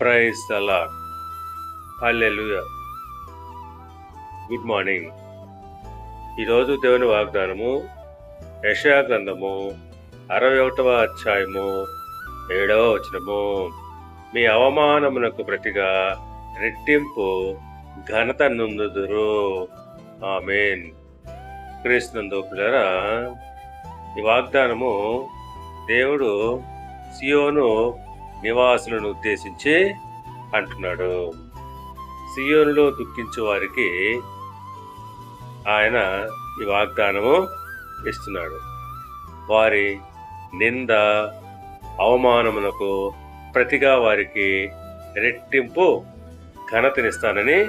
Praise అలా హల్లెలూయా good morning ఈరోజు దేవుని వాగ్దానము యశాగ్రంథము అరవై ఒకటవ అధ్యాయము ఏడవ వచనము. మీ అవమానమునకు ప్రతిగా రెట్టింపు ఘనత నుందుదురు. ఆమెన్. క్రీస్తునందు పిల్లరా ఈ వాగ్దానము దేవుడు సియోను నివాసులను ఉద్దేశించి అంటున్నాడు. సియోనులో దుఃఖించే వారికి ఆయన ఈ వాగ్దానము ఇస్తున్నాడు. వారి నింద అవమానమునకు ప్రతిగా వారికి రెట్టింపు ఘనతనిస్తానని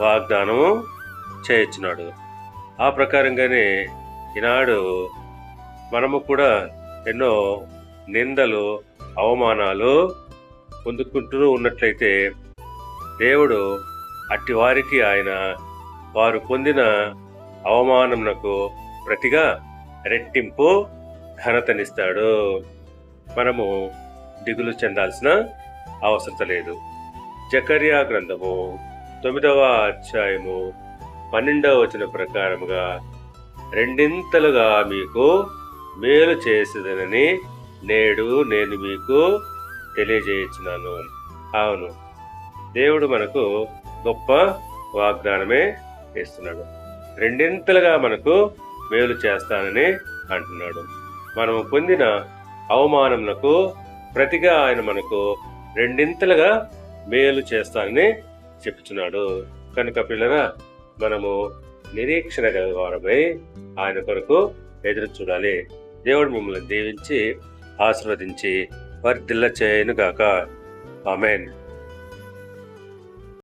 వాగ్దానము చేయించున్నాడు. ఆ ప్రకారంగానే ఈనాడు మనము కూడా ఎన్నో నిందలు అవమానాలు పొందుకుంటూ ఉన్నట్లయితే దేవుడు అట్టి వారికి ఆయన వారు పొందిన అవమానమునకు ప్రతిగా రెట్టింపు ఘనతనిస్తాడు. మనము దిగులు చెందాల్సిన అవసరం లేదు. జకర్యా గ్రంథము తొమ్మిదవ అధ్యాయము పన్నెండవ వచన ప్రకారముగా రెండింతలుగా మీకు మేలు చేసేదనని నేడు నేను మీకు తెలియజేయించున్నాను. అవును దేవుడు మనకు గొప్ప వాగ్దానమే ఇస్తున్నాడు. రెండింతలుగా మనకు మేలు చేస్తానని అంటున్నాడు. మనము పొందిన అవమానములకు ప్రతిగా ఆయన మనకు రెండింతలుగా మేలు చేస్తానని చెప్తున్నాడు. కనుక పిల్లరా మనము నిరీక్షణ గల వారమై ఆయన కొరకు ఎదురు చూడాలి. దేవుడు మిమ్మల్ని దీవించి ఆశీర్వదించి వర్ధిల్ల చేయనుగాక. ఆమెన్.